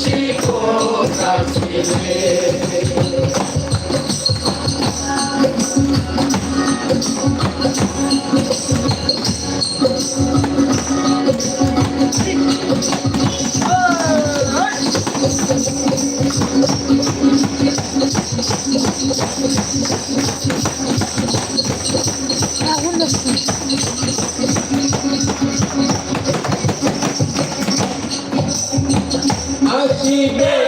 শিখো কাছে জিতে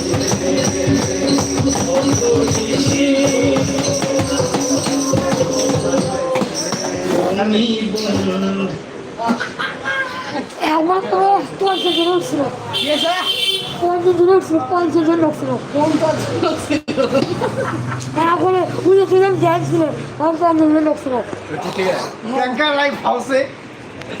আমার তো পঞ্চাশজন লোক ছিল। পঞ্চাশজন লোক ছিল পঞ্চাশজন লোক ছিল। এখন উনি ছিলেন জ্যান ছিলেন পঞ্চাশজন লোক ছিল। লাইফ হাউসে